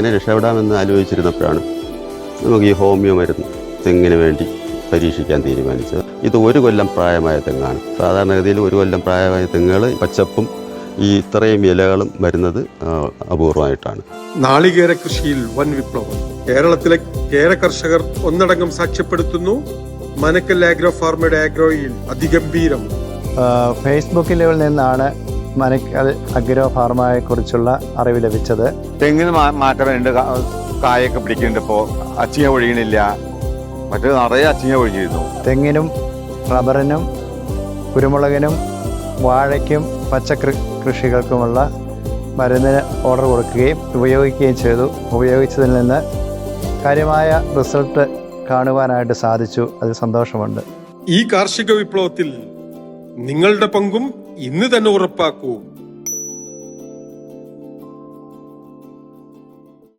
അങ്ങനെ രക്ഷപ്പെടാമെന്ന് ആലോചിച്ചിരുന്നപ്പോഴാണ് നമുക്ക് ഈ ഹോമിയോ മരുന്ന് തെങ്ങിന് വേണ്ടി പരീക്ഷിക്കാൻ തീരുമാനിച്ചത്. ഇത് ഒരു കൊല്ലം പ്രായമായ തെങ്ങാണ്. സാധാരണഗതിയിൽ ഒരു കൊല്ലം പ്രായമായ തെങ്ങുകൾ പച്ചപ്പും ഈ ഇത്രയും ഇലകളും വരുന്നത് അപൂർവമായിട്ടാണ്. നാളികേര കൃഷിയിൽ വൻ വിപ്ലവം. കേരളത്തിലെ കേര കർഷകർ ഒന്നടങ്കം സാക്ഷ്യപ്പെടുത്തുന്നു. മനക്കൽ ആഗ്രോ ഫാർമയുടെ ആഗ്രോയിൽ അതിഗംഭീരം. ഫേസ്ബുക്കിൽ നിന്നാണ് മനക്കൽ അഗ്രോ ഫാർമയെ കുറിച്ചുള്ള അറിവ് ലഭിച്ചത്. തെങ്ങിന് മാറ്റമുണ്ട്. കായൊക്കെ പിടിക്കുന്നുണ്ട് ഇപ്പോൾ അച്ചിങ്ങ ഒഴിയണില്ല മറ്റേ നിറയെ അച്ചിങ്ങ ഒഴിഞ്ഞിരുന്നു തെങ്ങിനും റബ്ബറിനും കുരുമുളകിനും വാഴയ്ക്കും പച്ചക്കൃ കൃഷികൾക്കുമുള്ള മരുന്നിന് ഓർഡർ കൊടുക്കുകയും ഉപയോഗിക്കുകയും ചെയ്തു. ഉപയോഗിച്ചതിൽ നിന്ന് കാര്യമായ റിസൾട്ട് കാണുവാനായിട്ട് സാധിച്ചു. അതിൽ സന്തോഷമുണ്ട്. ഈ കാർഷിക വിപ്ലവത്തിൽ നിങ്ങളുടെ പങ്കും ഇന്ന് തന്നെ ഉറപ്പാക്കൂ.